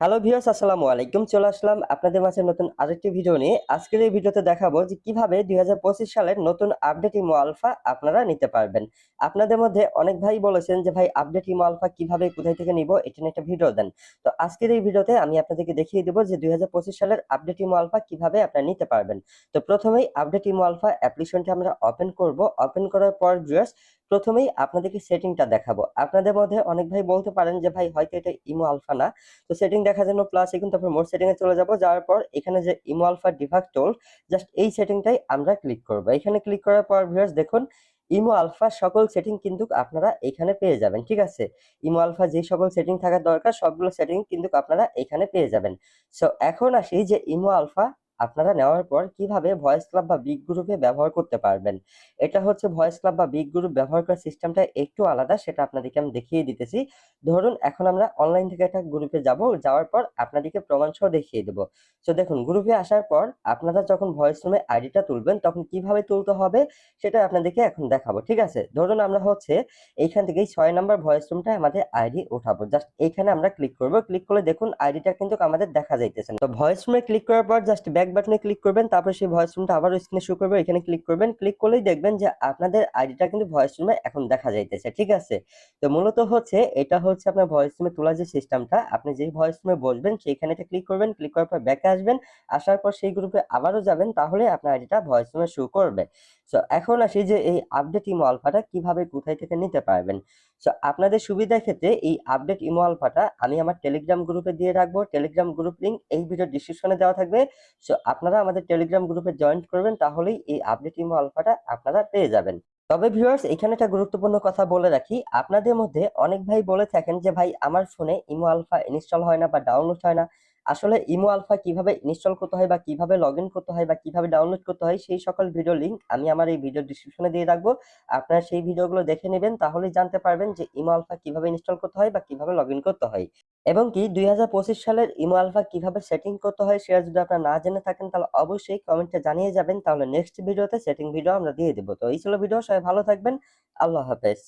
Hello viewers আসসালামু আলাইকুম। চলে আসলাম আপনাদের মাঝে নতুন আরেকটি ভিডিও নিয়ে। আজকের এই ভিডিওতে দেখাবো যে কীভাবে দুই সালের নতুন আপডেট ইমো আলফা আপনারা নিতে পারবেন। আপনাদের মধ্যে অনেক ভাই বলেছেন যে, ভাই আপডেট ইমো আলফা কীভাবে, কোথায় থেকে নিব? এটা একটা ভিডিও দেন। তো আজকের এই ভিডিওতে আমি আপনাদেরকে দেখিয়ে দেবো যে দুই হাজার পঁচিশ সালের আপডেট ইমো আলফা কীভাবে আপনারা নিতে পারবেন। তো প্রথমেই আপডেট ইমো আলফা অ্যাপ্লিকেশনটি আমরা ওপেন করব। ওপেন করার পর ভিউয়ার্স প্রথমেই আপনাদেরকে সেটিংটা দেখাবো। আপনাদের মধ্যে অনেক ভাই বলতে পারেন যে, ভাই, হয়তো এটা ইমো আলফা না। তো সেটিং দেখার জন্য প্লাস এখন তারপর মোর সেটিংয়ে চলে যাব। যাওয়ার পর এখানে যে ইমো আলফা ডিভাগ টোল জাস্ট এই সেটিংটাই আমরা ক্লিক করব। এখানে ক্লিক করার পর ভিউয়ার্স দেখুন, ইমো আলফা সকল সেটিং কিন্তু আপনারা এখানে পেয়ে যাবেন, ঠিক আছে? ইমো আলফা যে সকল সেটিং থাকার দরকার, সবগুলো সেটিং কিন্তু আপনারা এখানে পেয়ে যাবেন। সো এখন আসি যে ইমো আলফা আপনারা নেওয়ার পর কীভাবে ভয়েস ক্লাব বা বিগ গ্রুপে ব্যবহার করতে পারবেন? এটা হচ্ছে ভয়েস ক্লাব বা বিগ গ্রুপ ব্যবহার করার সিস্টেমটা একটু আলাদা, সেটা আপনাদেরকে আমি দেখিয়ে দিতেছি। ধরুন, এখন আমরা অনলাইন থেকে একটা গ্রুপে যাব, যাওয়ার পর আপনাদেরকে প্রমাণ সহ দেখিয়ে দেবো। তো দেখুন গ্রুপে আসার পর আপনারা যখন ভয়েস রুমে আইডিটা তুলবেন, তখন কীভাবে তুলতে হবে সেটা আপনাদেরকে এখন দেখাবো, ঠিক আছে? ধরুন, আমরা হচ্ছে এইখান থেকে ছয় নম্বর ভয়েস রুমটা আমাদের আইডি উঠাবো জাস্ট এইখানে আমরা ক্লিক করব। ক্লিক করলে দেখুন আইডিটা কিন্তু আমাদের দেখা যাইতেছে তো ভয়েস রুমে ক্লিক করার পর জাস্ট ব্যাক বাটনে ক্লিক করবেন, তারপরে সেই ভয়েস রুমটা আবার স্ক্রিনে শুরু করবে, এখানে ক্লিক করবেন ক্লিক করলেই দেখবেন যে আপনাদের আইডিটা কিন্তু ভয়েস রুমে এখন দেখা যাইতেছে, ঠিক আছে? তো মূলত হচ্ছে, এটা হচ্ছে আপনার ভয়েস রুমে তোলা যে সিস্টেমটা আপনি যেই ভয়েস রুমে বসবেন, সেইখানে এটা ক্লিক করবেন ক্লিক করার পর ব্যাকে আসবেন, আসার পর সেই গ্রুপে আবারও যাবেন, তাহলে আপনার আইডিটা ভয়েস রুমে শুরু করবে। সো এখন আসি যে এই আপডেট ইমো আলফাটা কীভাবে কোথায় থেকে নিতে পারবেন। সো আপনাদের সুবিধার ক্ষেত্রে এই আপডেট ইমো আলফাটা আমি আমার টেলিগ্রাম গ্রুপে দিয়ে রাখব। টেলিগ্রাম গ্রুপ লিংক এই ভিডিও ডিসক্রিপশনে দেওয়া থাকবে। সো আপনারা আমাদের টেলিগ্রাম গ্রুপে জয়েন করবেন, তাহলেই এই আপডেট ইমো আলফাটা আপনারা পেয়ে যাবেন। তবে ভিউয়ার্স এখানে একটা গুরুত্বপূর্ণ কথা বলে রাখি। আপনাদের মধ্যে অনেক ভাই বলে থাকেন যে, ভাই, আমার ফোনে ইমো আলফা ইনস্টল হয় না বা ডাউনলোড হয় না। আসলে ইমো আলফা কীভাবে ইনস্টল করতে হয় বা কীভাবে লগ করতে হয় বা কীভাবে ডাউনলোড করতে হয়, সেই সকল ভিডিও লিংক আমি আমার এই ভিডিও ডিসক্রিপশনে দিয়ে রাখব। আপনারা সেই ভিডিওগুলো দেখে নেবেন তাহলেই জানতে পারবেন যে ইমো আলফা কীভাবে ইনস্টল করতে হয় বা কীভাবে লগ করতে হয়। এবং কি দুই হাজার পঁচিশ সালের ইমো আলফা কীভাবে সেটিং করতে হয় সেটা যদি আপনারা না জেনে থাকেন, তাহলে অবশ্যই কমেন্টে জানিয়ে যাবেন। তাহলে নেক্সট ভিডিওতে সেটিং ভিডিও আমরা দিয়ে দেবো। তো এই ছিল ভিডিও, সবাই ভালো থাকবেন। আল্লাহ হাফেজ।